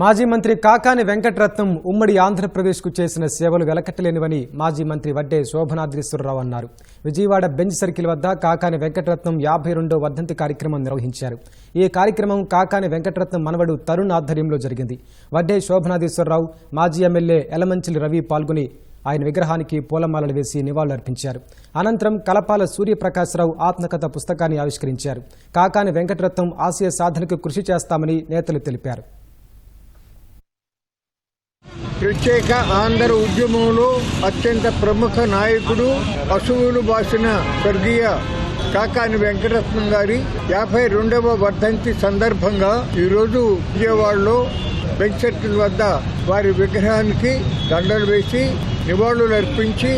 మాజీ మంత్రి కాకాని వెంకటరత్నం ఉమ్మడి ఆంధ్రప్రదేశ్కు చేసిన సేవలు వెలకట్టలేనివని మాజీ మంత్రి వడ్డే శోభనాద్రీశ్వరరావు అన్నారు. విజయవాడ బెంచ్ సర్కిల్ వద్ద కాకాని వెంకటరత్నం యాభై రెండో వర్ధంతి కార్యక్రమం నిర్వహించారు. ఈ కార్యక్రమం కాకాని వెంకటరత్నం మనవడు తరుణ్ ఆధ్వర్యంలో జరిగింది. వడ్డే శోభనాధీశ్వరరావు మాజీ ఎమ్మెల్యే ఎలమంచిలి రవి పాల్గొని ఆయన విగ్రహానికి పూలమాలలు వేసి నివాళులర్పించారు. అనంతరం కలపాల సూర్యప్రకాశ్రావు ఆత్మకథ పుస్తకాన్ని ఆవిష్కరించారు. కాకాని వెంకటరత్నం ఆశయ సాధనకు కృషి చేస్తామని నేతలు తెలిపారు. ప్రత్యేక ఆంధ్ర ఉద్యమంలో అత్యంత ప్రముఖ నాయకుడు పశువులు బాసిన స్వర్గీయ కాకాని వెంకటరత్నం గారి యాభై రెండవ వర్ధంతి సందర్భంగా ఈరోజు విజయవాడలో బెంచ్ సర్కిల్ వద్ద వారి విగ్రహానికి దండలు వేసి నివాళులు అర్పించి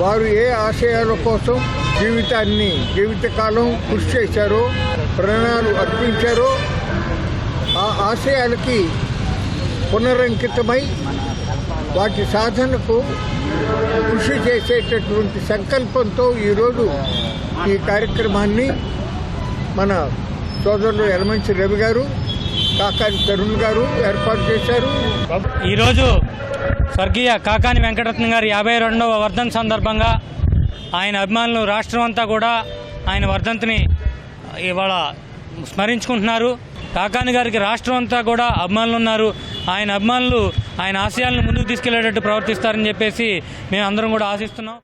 వారు ఏ ఆశయాల కోసం జీవితాన్ని జీవితకాలం కృషి చేశారో ప్రాణాలు అర్పించారో ఆ ఆశయాలకి పునరంకితమై వాటి సాధనకు కృషి చేసేటటువంటి సంకల్పంతో ఈరోజు ఈ కార్యక్రమాన్ని మన సోదరులు ఎలమంచి రవి గారు కాకాని తరుణ్ గారు ఏర్పాటు చేశారు. ఈరోజు స్వర్గీయ కాకాని వెంకటరత్న గారి యాభై రెండవ వర్ధన్ సందర్భంగా ఆయన అభిమానులు రాష్ట్రం అంతా కూడా ఆయన వర్ధంతిని ఇవాళ స్మరించుకుంటున్నారు. కాకాని గారికి రాష్ట్రం అంతా కూడా అభిమానులు ఉన్నారు. ఆయన అభిమానులు ఆయన ఆశయాలను ముందుకు తీసుకెళ్ళేటట్టు ప్రవర్తిస్తారని చెప్పేసి మేము అందరం కూడా ఆశిస్తున్నాం.